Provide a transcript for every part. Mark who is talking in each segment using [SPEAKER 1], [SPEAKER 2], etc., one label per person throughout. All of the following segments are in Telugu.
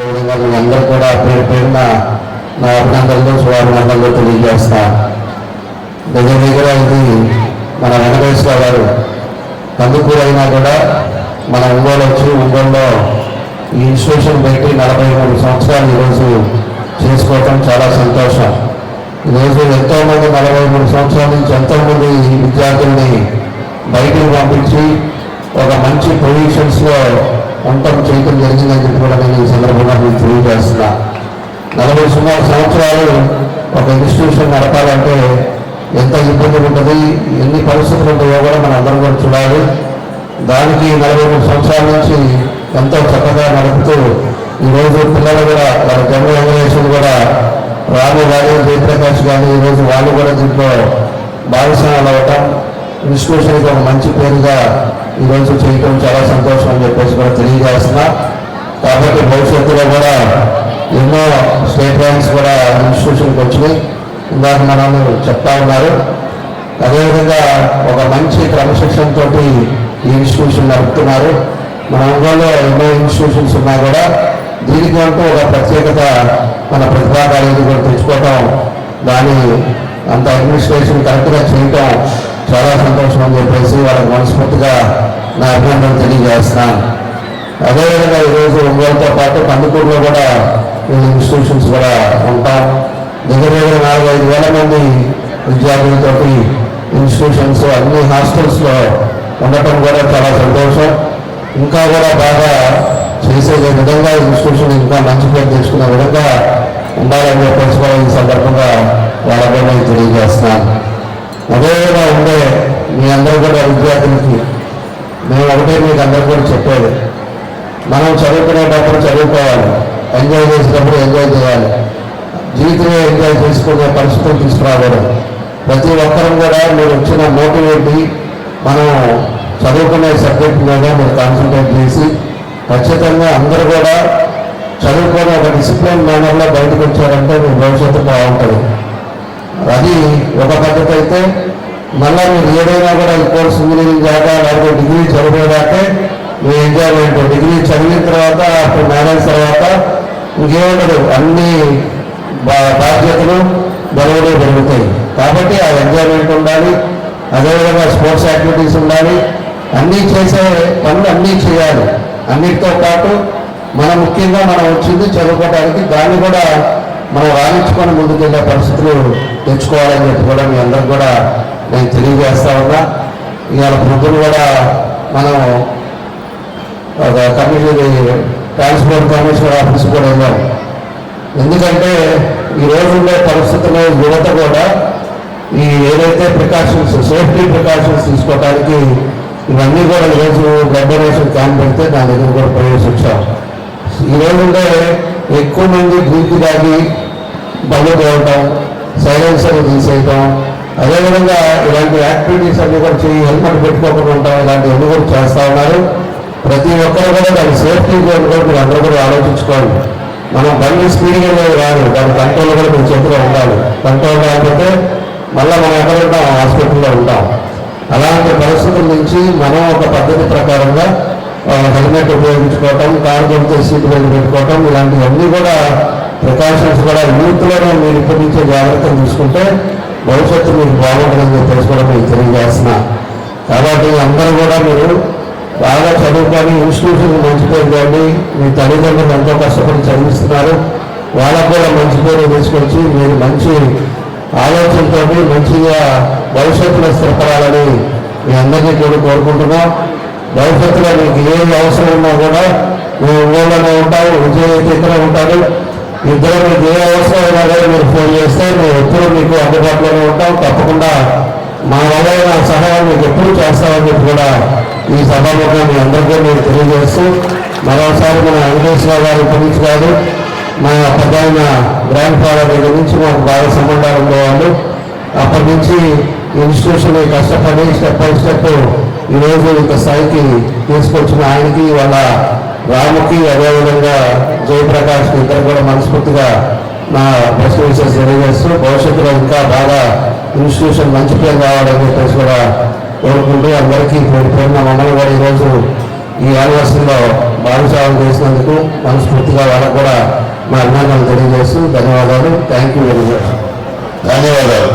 [SPEAKER 1] అందరూ కూడా పేరు పేరున నా అభినందనలు శుభాభినందనలు తెలియజేస్తా. దగ్గర దగ్గర ఇది మన వెంకటేశ్వర గారు కందుకూరు అయినా కూడా మన ఒంగోలు వచ్చి ఒంగోలులో ఈ ఇన్స్టిట్యూషన్ పెట్టి నలభై మూడు సంవత్సరాలు ఈరోజు చేసుకోవటం చాలా సంతోషం. ఈరోజు ఎంతోమంది నలభై మూడు సంవత్సరాల నుంచి ఎంతోమంది విద్యార్థుల్ని బయటికి పంపించి ఒక మంచి పొజిషన్స్లో ఉండటం చేయటం జరిగిందని చెప్పి కూడా నేను ఈ సందర్భంగా మీకు తెలియజేస్తున్నా. నలభై సుమారు సంవత్సరాలు ఒక ఇన్స్టిట్యూషన్ నడపాలంటే ఎంత ఇబ్బంది ఉంటుంది ఎన్ని పరిస్థితులు ఉంటాయో కూడా మనం అందరం కూడా చూడాలి. దానికి నలభై మూడు సంవత్సరాల నుంచి ఎంతో చక్కగా నడుపుతూ ఈరోజు పిల్లలు కూడా వాళ్ళ జన్మ జనరేషన్ కూడా రాము కానీ జయప్రకాష్ కానీ ఈరోజు వాళ్ళు కూడా దీంట్లో భాగస్వాములు అవ్వటం ఇన్స్టిట్యూషన్కి ఒక మంచి పేరుగా ఈరోజు చేయటం చాలా సంతోషం అని చెప్పేసి కూడా తెలియజేస్తున్నా. కాబట్టి భవిష్యత్తులో కూడా ఎన్నో స్టేట్ బ్యాంక్స్ కూడా ఇన్స్టిట్యూషన్కి వచ్చినాయి. ఇందాక మనం చెప్తా ఉన్నారు. అదేవిధంగా ఒక మంచి క్రమశిక్షణతో తోటి ఈ ఇన్స్టిట్యూషన్ నడుపుతున్నారు. మన ఒంగోలులో ఎన్నో ఇన్స్టిట్యూషన్స్ ఉన్నా కూడా దీనికి అంటూ ఒక ప్రత్యేకత మన ప్రతిభా కాలేజీ కూడా తెచ్చుకోవటం దాని అంత అడ్మినిస్ట్రేషన్ కరెక్ట్గా చేయటం చాలా సంతోషం అని చెప్పేసి వాళ్ళకి మనస్ఫూర్తిగా నా అభినందనలు తెలియజేస్తున్నాను అదేవిధంగా ఈరోజు ఒంగోలుతో పాటు కందుకూరులో కూడా ఈ ఇన్స్టిట్యూషన్స్ కూడా ఉంటాం. దగ్గర దగ్గర నాలుగైదు వేల మంది విద్యార్థులతోటి ఇన్స్టిట్యూషన్స్ అన్ని హాస్టల్స్లో ఉండటం కూడా చాలా సంతోషం. ఇంకా కూడా బాగా చేసే విధంగా ఇన్స్టిట్యూషన్ ఇంకా మంచి పేరు తెచ్చుకునే విధంగా ఉండాలని చెప్పేసి కూడా ఈ సందర్భంగా వాళ్ళకు తెలియజేస్తున్నాను అదేవిధంగా ఉండే మీ అందరూ కూడా విద్యార్థులకి మేము ఒకటే మీకు అందరూ కూడా చెప్పేది. మనం చదువుకునేటప్పుడు చదువుకోవాలి. ఎంజాయ్ చేసేటప్పుడు ఎంజాయ్ చేయాలి. జీవితంలో ఎంజాయ్ చేసుకునే పరిస్థితులు తీసుకురావడం ప్రతి ఒక్కరం కూడా మీరు వచ్చిన మోటివేట్ మనం చదువుకునే సబ్జెక్ట్ మీద మీరు కాన్సన్ట్రేట్ చేసి ఖచ్చితంగా అందరూ కూడా చదువుకొని ఒక డిసిప్లిన్ మేనర్లో బయటకు వచ్చారంటే మీ భవిష్యత్తు బాగుంటుంది. అది ఒక పద్ధతి అయితే మళ్ళీ మీరు ఏదైనా కూడా కోర్స్ ఇంజనీరింగ్ దాకా లేకపోతే డిగ్రీ చదివేదాకే మీ ఎంజాయ్మెంట్ డిగ్రీ చదివిన తర్వాత అప్పుడు మ్యారేజ్ తర్వాత ఇంకేముండదు అన్ని బా- బాధ్యతలు బరువులు పెరుగుతాయి. కాబట్టి ఆ ఎంజాయ్మెంట్ ఉండాలి అదేవిధంగా స్పోర్ట్స్ యాక్టివిటీస్ ఉండాలి. అన్నీ చేసే పనులు అన్నీ చేయాలి. అన్నిటితో పాటు మనం ముఖ్యంగా మనం వచ్చింది చదువుకోవడానికి దాన్ని కూడా మనం రాణించుకొని ముందుకెళ్ళే పరిస్థితులు తెచ్చుకోవాలని చెప్పి కూడా మీ అందరికి కూడా నేను తెలియజేస్తా ఉన్నా. ఇవాళ పొద్దున కూడా మనం ఒక కమిషన్ ట్రాన్స్పోర్ట్ కమిషనర్ ఆఫీస్ కూడా వెళ్ళాం. ఎందుకంటే ఈ రోజు ఉండే పరిస్థితుల్లో యువత కూడా ఈ ఏదైతే ప్రికాషన్స్ సేఫ్టీ ప్రికాషన్స్ తీసుకోవడానికి ఇవన్నీ కూడా ఈరోజు బ్లడ్ క్యాంప్ పెడితే దాని దగ్గర కూడా ప్రవేశించాం. ఈ ఉండే ఎక్కువ మంది గురికి దాటి బళ్ళు పోవటం సైలెన్సర్ తీసేయటం అదేవిధంగా ఇలాంటి యాక్టివిటీస్ అన్ని కూడా చేయి హెల్మెట్ పెట్టుకోకుండా ఉంటాం ఇలాంటివన్నీ కూడా చేస్తూ ఉన్నారు. ప్రతి ఒక్కరు కూడా దాని సేఫ్టీ జోన్ కూడా మీరు అందరూ కూడా ఆలోచించుకోవాలి మనం బండి స్పీడ్గా వెళ్ళేది రాదు దాని కంట్రోల్ కూడా మీ చేతిలో ఉండాలి. కంట్రోల్ కాకపోతే మళ్ళీ మనం ఎక్కడ ఉంటాం? హాస్పిటల్లో ఉంటాం. అలాంటి పరిస్థితుల నుంచి మనం ఒక పద్ధతి ప్రకారంగా హెల్మెట్ ఉపయోగించుకోవటం కారు కొడితే సీట్ బెల్ట్ పెట్టుకోవటం ఇలాంటివన్నీ కూడా ప్రికాషన్స్ కూడా యూత్లోనే మీరు ఇప్పటి నుంచే జాగ్రత్తలు తీసుకుంటే భవిష్యత్తు మీకు బాగుంటుందని చెప్పేసి కూడా మీకు తెలియజేస్తున్నా. కాబట్టి అందరూ కూడా మీరు బాగా చదువుకొని ఇన్స్టిట్యూషన్ మంచి పేరు కానీ మీ తల్లిదండ్రులు ఎంతో కష్టపడి చదివిస్తున్నారు. వాళ్ళకు కూడా మంచి పేరు తీసుకొచ్చి మీరు మంచి ఆలోచనతో మంచిగా భవిష్యత్తులో స్థిరపడాలని మీ అందరినీ కూడా కోరుకుంటున్నాం. భవిష్యత్తులో మీకు ఏది అవసరం ఉన్నా కూడా మేము ఊళ్ళోనే ఉంటావు విజయ అయితే ఇక్కడ ఉంటాడు ఇద్దరు మీకు ఏ అవసరం అయినా కూడా మీరు ఫోన్ చేస్తే మేము ఎప్పుడు మీకు అందుబాటులోనే ఉంటాం. తప్పకుండా మా వల్ల సహాయం మీకు ఎప్పుడు చేస్తామని చెప్పి కూడా ఈ సభాముఖంగా మీ అందరికీ నేను తెలియజేస్తూ మరోసారి మన వెంకటేశ్వర గారి గురించి కాదు మా పెద్ద గ్రాండ్ ఫాదర్ గురించి మాకు బాగా సంబంధాలు ఉండేవాళ్ళు. అప్పటి నుంచి ఇన్స్టిట్యూషన్ కష్టపడి స్టెప్ బై స్టెప్ ఈరోజు ఇంత స్థాయికి తీసుకొచ్చిన ఆయనకి వాళ్ళ రాముకి అదేవిధంగా జయప్రకాష్ ఇద్దరు కూడా మనస్ఫూర్తిగా నా బెస్ట్ విషయాలు తెలియజేస్తూ భవిష్యత్తులో ఇంకా బాగా ఇన్స్టిట్యూషన్ మంచి పేరు కావాలని చెప్పేసి కూడా కోరుకుంటూ అందరికీ పేరు పేరున మమ్మల్ని కూడా ఈరోజు ఈ యానివర్సరీలో భాగస్వామ్యం చేసినందుకు మనస్ఫూర్తిగా వాళ్ళకు కూడా మా అభినందనలు తెలియజేస్తూ ధన్యవాదాలు. థ్యాంక్ యూ వెరీ మచ్
[SPEAKER 2] ధన్యవాదాలు.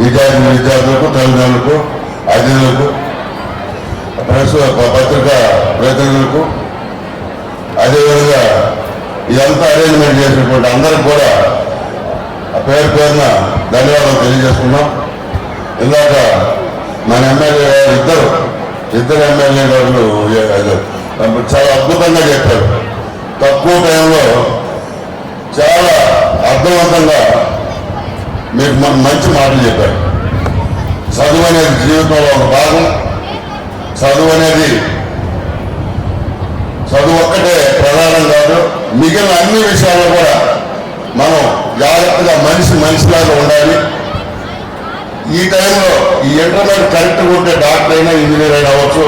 [SPEAKER 2] విద్యార్థి విద్యార్థులకు తల్లిదండ్రులకు అతిథులకు ప్రెస్ పత్రికా ప్రతినిధులకు అదేవిధంగా ఇదంతా అరేంజ్మెంట్ చేసినటువంటి అందరికి కూడా ఆ పేరు పేరున ధన్యవాదాలు తెలియజేస్తున్నాం ఇందాక మన ఎమ్మెల్యే గారు ఇద్దరు ఇద్దరు ఎమ్మెల్యే గారు చాలా అద్భుతంగా చెప్పారు. తక్కువ టైంలో చాలా అర్థవంతంగా మీకు మంచి మాటలు చెప్పారు. చదువు అనేది జీవితంలో ఒక భాగం. చదువు అనేది చదువు ఒక్కటే ప్రధానం కాదు మిగిలిన అన్ని విషయాల్లో కూడా మనం జాగ్రత్తగా మనిషి మనిషిలాగా ఉండాలి. ఈ టైంలో ఈ ఇంటర్నెట్ కరెక్ట్గా ఉంటే డాక్టర్ అయినా ఇంజనీర్ అయినా అవ్వచ్చు.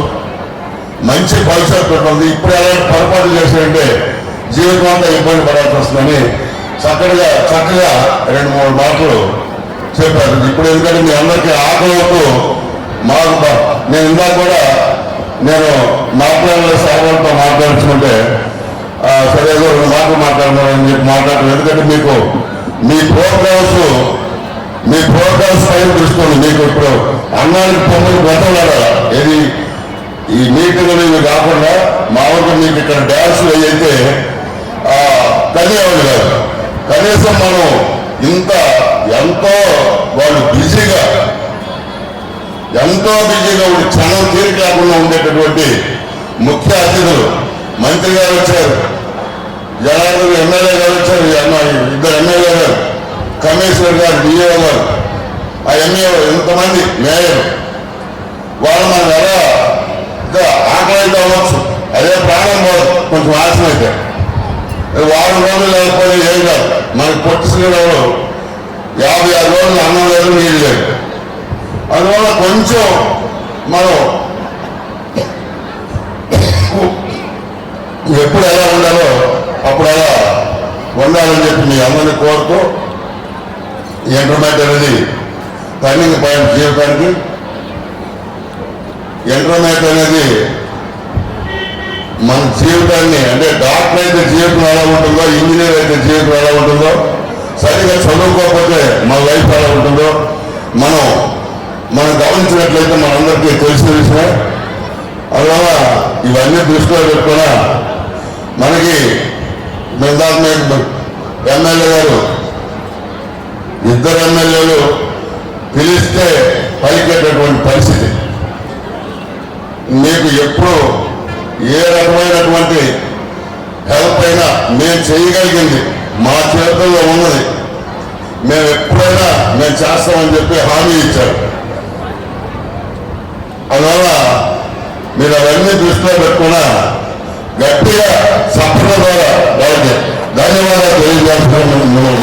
[SPEAKER 2] మంచి భవిష్యత్తు ఉంటుంది ఇప్పుడు ఎలాంటి పొరపాటు చేసినంటే జీవితం అంతా ఇబ్బంది పడాల్సి వస్తుందని చక్కగా చక్కగా రెండు మూడు మాటలు చెప్పారు. ఇప్పుడు ఎందుకంటే మీ అందరికీ ఆకలితో మాకు నేను ఇందాక కూడా నేను మాట్లాడే సాగర్తో మాట్లాడుతుంటే సరే ఏదో రెండు మాటలు మాట్లాడుతున్నారని చెప్పి మాట్లాడటం. ఎందుకంటే మీకు మీ ప్రోగ్రామ్స్ మీ ప్రోగ్రామ్స్ పైన దృష్టి మీకు ఇప్పుడు అన్నానికి పొమ్మని బ్రతలాడాలి ఏది? ఈ మీటింగ్లు ఇవి కాకుండా మామూలుగా మీకు ఇక్కడ డ్యాన్స్లు అయితే కదిలేవాళ్ళు కాదు. కనీసం మనం ఇంత ఎంతో వాళ్ళు బిజీగా ఎంతో బిజీగా ఉండి క్షణం తీరిక లేకుండా ఉండేటటువంటి ముఖ్య అతిథులు మంత్రి గారు వచ్చారు. జనార్దన్ ఎమ్మెల్యే గారు వచ్చారు. ఇద్దరు ఎమ్మెల్యే గారు కమిషనర్ గారు డిఏ గారు ఆ ఎంఏ ఎంతమంది మేయర్ వాళ్ళు మనం ఎలా ఆకలితో అవ్వచ్చు అదే ప్రాణం పోదు కొంచెం ఆశం అయితే. వారం రోజులు లేకపోతే ఏం కాదు. మనకి పొట్టి శ్రీరాములు యాభై ఆరు రోజులు అన్నం లేదు నీళ్ళు లేదు. అందువల్ల కొంచెం మనం ఎప్పుడు ఎలా ఉండాలో అప్పుడు అలా ఉండాలని చెప్పి మీ అందరినీ కోరుతూ ఈ అనేది టర్నింగ్ పాయింట్ జీవితానికి. ఇంటర్మీడియట్ అనేది మన జీవితాన్ని అంటే డాక్టర్ అయితే జీవితం ఎలా ఉంటుందో ఇంజనీర్ అయితే జీవితం ఎలా ఉంటుందో సరిగా చదువుకోకపోతే మన లైఫ్ ఎలా ఉంటుందో మనం మనం గమనించినట్లయితే మనందరికీ తెలిసిన విషయమే. అందువల్ల ఇవన్నీ దృష్టిలో పెట్టుకున్న మనకి మిగతా ఎమ్మెల్యే గారు ఇద్దరు ఎమ్మెల్యేలు పిలిస్తే పలికేటటువంటి పరిస్థితి. మీకు ఎప్పుడు ఏ రకమైనటువంటి హెల్ప్ అయినా మేము చేయగలిగింది మా చేతుల్లో ఉన్నది. మేము ఎప్పుడైనా మేము చేస్తామని చెప్పి హామీ ఇచ్చారు. అందువల్ల మీరు అవన్నీ దృష్టిలో పెట్టుకున్నా గట్టిగా సఫల ద్వారా వాళ్ళకి ధన్యవాదాలు తెలియజేస్తున్నాను.